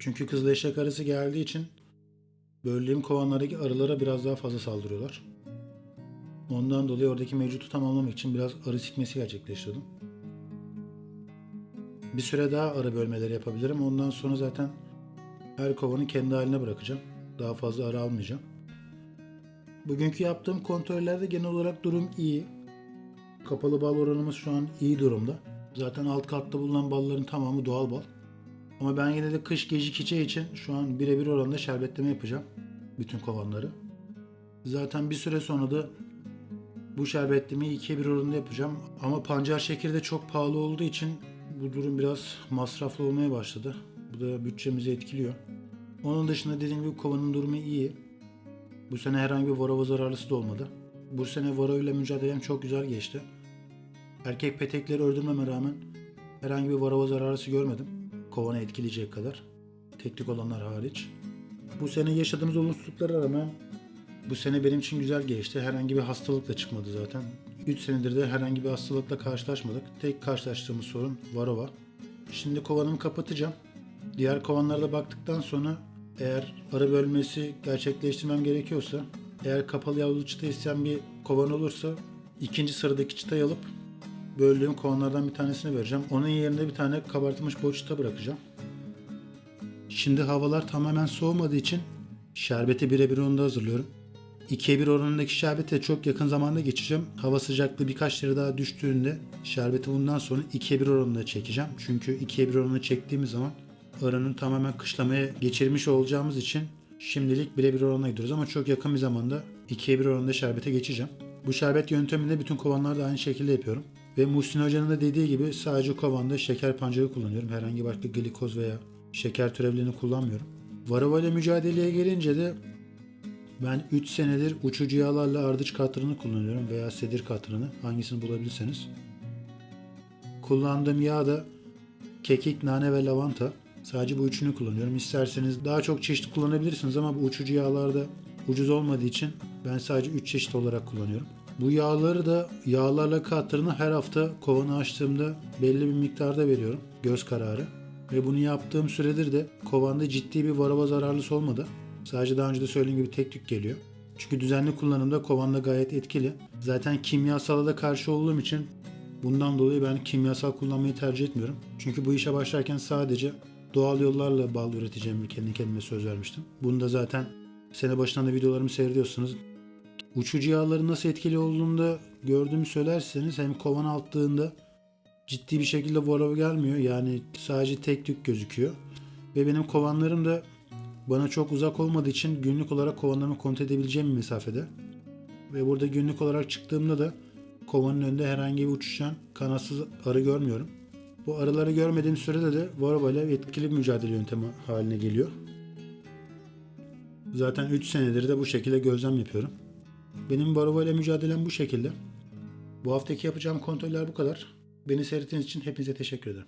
Çünkü kızla eşek arısı geldiği için böldüğüm kovanlardaki arılara biraz daha fazla saldırıyorlar. Ondan dolayı oradaki mevcutu tamamlamak için biraz arı sikmesi gerçekleştirdim. Bir süre daha arı bölmeleri yapabilirim. Ondan sonra zaten her kovanı kendi haline bırakacağım. Daha fazla arı almayacağım. Bugünkü yaptığım kontrollerde genel olarak durum iyi. Kapalı bal oranımız şu an iyi durumda. Zaten alt katta bulunan balların tamamı doğal bal. Ama ben yine de kış gecikici için şu an birebir oranda şerbetleme yapacağım. Bütün kovanları. Zaten bir süre sonra da bu şerbetlemeyi ikiye bir oranında yapacağım. Ama pancar şekeri de çok pahalı olduğu için bu durum biraz masraflı olmaya başladı. Bu da bütçemizi etkiliyor. Onun dışında dediğim gibi kovanın durumu iyi. Bu sene herhangi bir varava zararlısı da olmadı. Bu sene varo ile mücadelem çok güzel geçti. Erkek petekleri öldürmeme rağmen herhangi bir varava zararlısı görmedim. Kovanı etkileyecek kadar. Teknik olanlar hariç. Bu sene yaşadığımız olumsuzluklara rağmen bu sene benim için güzel geçti. Herhangi bir hastalık da çıkmadı zaten. 3 senedir de herhangi bir hastalıkla karşılaşmadık. Tek karşılaştığımız sorun varova. Şimdi kovanımı kapatacağım. Diğer kovanlarda baktıktan sonra eğer arı bölmesi gerçekleştirmem gerekiyorsa eğer kapalı yavrulu çıta isteyen bir kovan olursa ikinci sıradaki çıtayı alıp böldüğüm kovanlardan bir tanesini vereceğim. Onun yerine bir tane kabartılmış bol çıta bırakacağım. Şimdi havalar tamamen soğumadığı için şerbeti birebir onda hazırlıyorum. 2'ye 1 oranındaki şerbete çok yakın zamanda geçeceğim. Hava sıcaklığı birkaç lira daha düştüğünde şerbeti bundan sonra 2'ye 1 oranında çekeceğim. Çünkü 2'ye 1 oranında çektiğimiz zaman arının tamamen kışlamaya geçirmiş olacağımız için şimdilik birebir oranına gidiyoruz ama çok yakın bir zamanda 2'ye 1 oranında şerbete geçeceğim. Bu şerbet yöntemini bütün kovanlarda aynı şekilde yapıyorum. Ve Muhsin Hoca'nın da dediği gibi sadece kovanda şeker pancarı kullanıyorum. Herhangi başka glikoz veya şeker türevlerini kullanmıyorum. Varava ile mücadeleye gelince de ben 3 senedir uçucu yağlarla ardıç katranı kullanıyorum veya sedir katranı hangisini bulabilirseniz. Kullandığım yağ da kekik, nane ve lavanta. Sadece bu üçünü kullanıyorum. İsterseniz daha çok çeşit kullanabilirsiniz ama bu uçucu yağlarda ucuz olmadığı için ben sadece 3 çeşit olarak kullanıyorum. Bu yağları da yağlarla katranı her hafta kovanı açtığımda belli bir miktarda veriyorum. Göz kararı. Ve bunu yaptığım süredir de kovanda ciddi bir varava zararlısı olmadı. Sadece daha önce de söylediğim gibi tek tük geliyor. Çünkü düzenli kullanımda kovanda gayet etkili. Zaten kimyasala da karşı olduğum için bundan dolayı ben kimyasal kullanmayı tercih etmiyorum. Çünkü bu işe başlarken sadece doğal yollarla bal üreteceğimi kendi kendime söz vermiştim. Bunu da zaten sene başından da videolarımı seyrediyorsunuz. Uçucu yağların nasıl etkili olduğunu da gördüğümü söylerseniz hem kovan alttığında ciddi bir şekilde varava gelmiyor. Yani sadece tek tük gözüküyor. Ve benim kovanlarım da bana çok uzak olmadığı için günlük olarak kovanlarımı kontrol edebileceğim bir mesafede. Ve burada günlük olarak çıktığımda da kovanın önünde herhangi bir uçuşan kanatsız arı görmüyorum. Bu arıları görmediğim sürede de varava ile etkili bir mücadele yöntemi haline geliyor. Zaten 3 senedir de bu şekilde gözlem yapıyorum. Benim varava ile mücadelem bu şekilde. Bu haftaki yapacağım kontroller bu kadar. Beni seyrettiğiniz için hepinize teşekkür ederim.